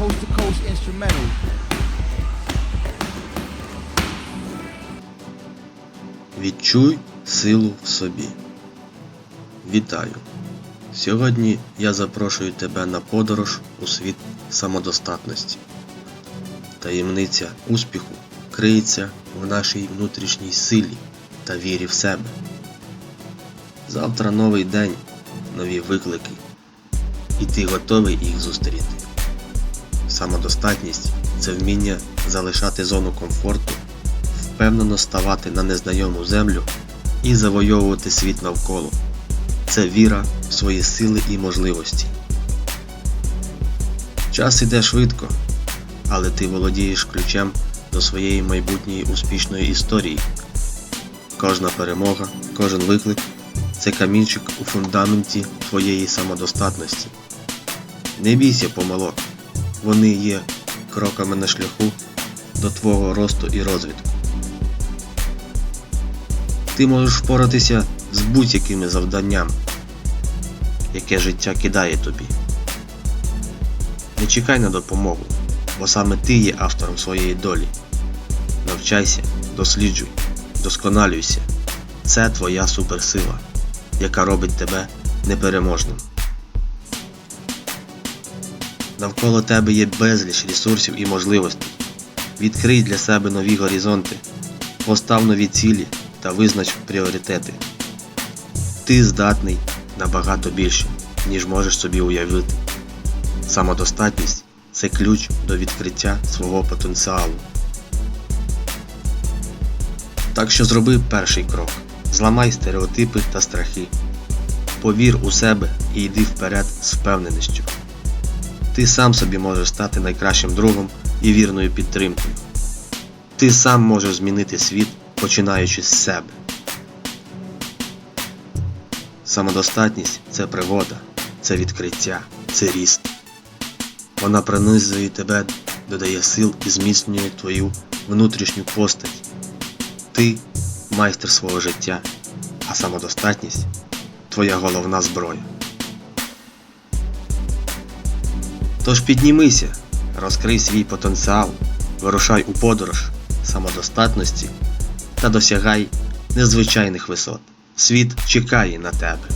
coast to coast instrumental. Відчуй силу в собі. Вітаю! Сьогодні я запрошую тебе на подорож у світ самодостатності. Таємниця успіху криється в нашій внутрішній силі та вірі в себе. Завтра новий день, нові виклики, і ти готовий їх зустріти. Самодостатність це вміння залишати зону комфорту впевнено ставати на незнайому землю і завойовувати світ навколо. Це віра в свої сили і можливості. Час іде швидко, але ти володієш ключем до своєї майбутньої успішної історії. Кожна перемога, кожен виклик це камінчик у фундаменті твоєї самодостатності. Не бійся помилок, вони є кроками на шляху до твого росту і розвитку. Ти можеш впоратися з будь-якими завданням, яке життя кидає тобі. Не чекай на допомогу, бо саме ти є автором своєї долі. Навчайся, досліджуй, досконалюйся. Це твоя суперсила, яка робить тебе непереможним. Навколо тебе є безліч ресурсів і можливостей. Відкрий для себе нові горизонти, постав нові цілі та визнач пріоритети. Ти здатний набагато більше, ніж можеш собі уявити. Самодостатність це ключ до відкриття свого потенціалу. Так що зроби перший крок. Зламай стереотипи та страхи. Повір у себе і йди вперед з впевненістю. Ти сам собі можеш стати найкращим другом і вірною підтримкою. Ти сам можеш змінити світ, починаючи з себе. Самодостатність це пригода, це відкриття, це ріст. Вона пронизує тебе, додає сил і зміцнює твою внутрішню постать. Ти майстер свого життя, а самодостатність твоя головна зброя. Тож піднімися, розкрий свій потенціал, вирушай у подорож самодостатності та досягай незвичайних висот. Світ чекає на тебе.